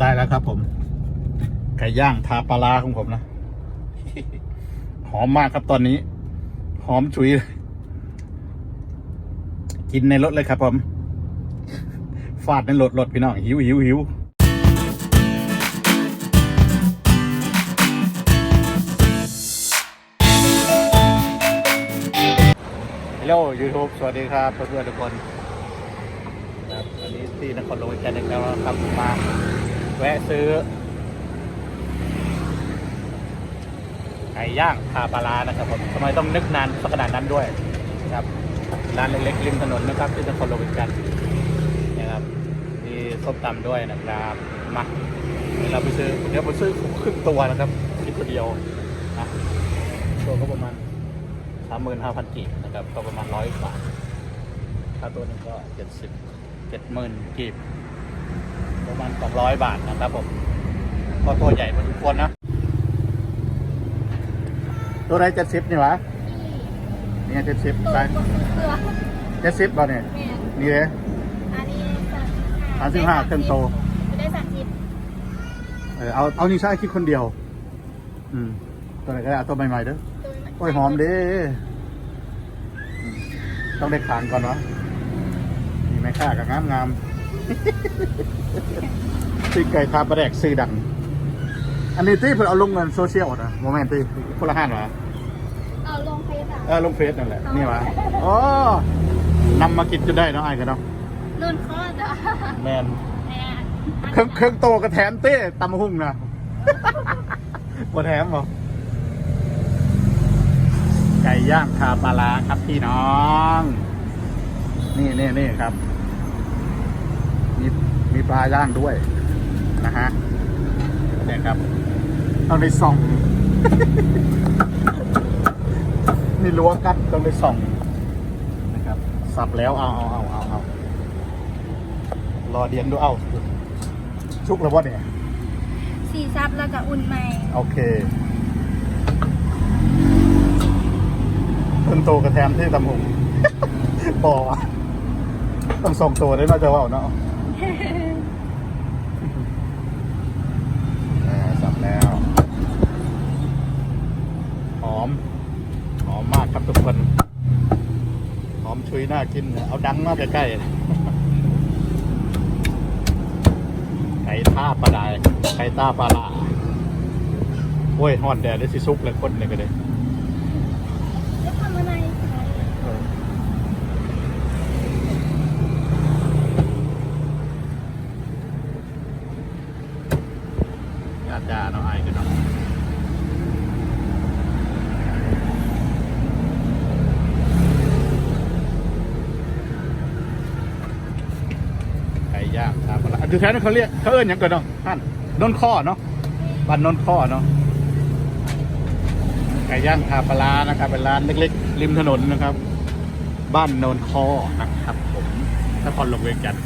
ได้แล้วครับ ผม ไก่ย่างทาปลาของผมนะ หอมมากครับตอนนี้ หอมฉุยเลยกินในรถเลยครับ ผม ฟาดในรถรถพี่น้องหิวหิวหิวฮัลโหลยูทูบสวัสดีครับเพื่อนๆทุกคนครับวันนี้ที่นครหลวงอีกแล้วครับมา แวะซื้อ ไก่ย่างทาปลารานะครับผมทำไมต้องนึกนานสักขนาดนั้นด้วยนะครับร้านเล็กๆริมถนนนะครับที่นครหลวงกันนะครับมีส้มตำด้วยนะครับมาเราไปซื้อเดี๋ยวไปซื้อครึ่งตัวนะครับคิดตัวเดียวนะตัวก็ประมาณสามหมื่นห้าพันกีบนะครับก็ประมาณร้อยบาทถ้าตัวนึงก็เจ็ดสิบเจ็ดหมื่นกีบ ประมาณสองร้อยบาทนะครับผมก็ตัวใหญ่พอสมควรนะ ตัวไหนเจ็ดสิบนี่วะเนี่ยเจ็ดสิบตัวใช่เกลือเจ็ดสิบป่ะเนี่ยแม่นนี่เลยอันนี้สามสิบห้าเครื่องโตได้สามสิบเออเอาเอานี่ใช่คิดคนเดียว อืมตัวไหนก็ได้เอาตัวใหม่ๆเด้อตัวนี้โอ้ยหอมเด้อืมต้องได้ขางก่อนวะนี่ไม่ค่ากับงามงามๆ ตีไก่ทาประแดกซื้อดัง อันนี้ที่เพิ่นเอาลงเงินโซเชียลนะโมเมนต์ที่คนละห้านวะเอาลงเฟซอะเออลงเฟซนั่นแหละนี่วะอ๋อนำมากินจนได้เนาะไอ้กันเนาะนุ่นคอจ้ะแมนแม่เครื่องเครื่องโตกระแถมเต้ตำหุ่งนะบ่แถมบ่ไก่ย่างคาปลาร้าครับพี่น้อง นี่นี่นี่ครับมีมี ปลาย่างด้วยนะฮะเนี่ยครับต้องได้ส่องนี่ล้วงกัดต้องได้ส่องนะครับสับแล้วเอาเอาเอาเอาเอารอเดียนดูเอาชุกแล้ววะเนี่ยสี่ซับแล้วก็อุ่นใหม่ โอเคต้นโตกระแทมที่ตำหงบอวะต้องส่งตัวได้น่าจะว่าเนาะอ่าสับแล้ว หอม หอมมากครับทุกคน หอมชุยน่ากิน เอาดังมากใกล้ๆไก่ท่าปลาไดายไก่ต้าปลาลาโอ้ยฮอนแดดได้สิซุกเลยคนเนี่ยก็ได้จะทำอะไรญาติญาเนาะไอ้กันเนาะ ย่างทาปลาลาอยู่แถวนั้นเขาเรียกเขาเอิ้นหยังกันเนาะท่านนนข้อเนาะบ้านนนข้อเนาะไก่ย่างทาปลาร้านะครับ เป็นร้านเล็กๆ ริมถนนนะครับ บ้านโนนคอนะครับ ผมนครหลวงเวียงจันทร์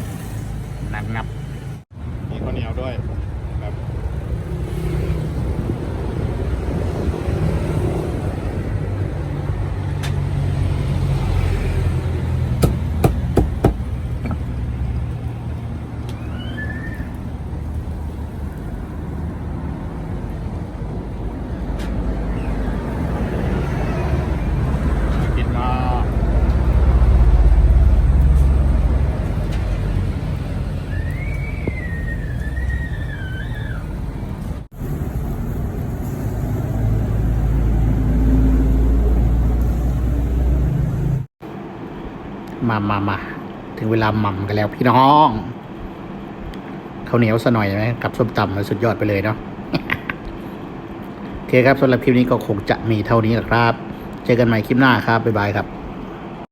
นับงับมีข้าวเหนียวด้วยครับ กินมา มามามาถึงเวลาหม่ำกันแล้วพี่น้องข้าวเหนียวสะหน่อยไหมกับส้มตำสุดยอดไปเลยเนาะโอเคครับสำหรับคลิปนี้ก็คงจะมีเท่านี้แหละครับ เจอกันใหม่คลิปหน้าครับ บ๊ายบายครับ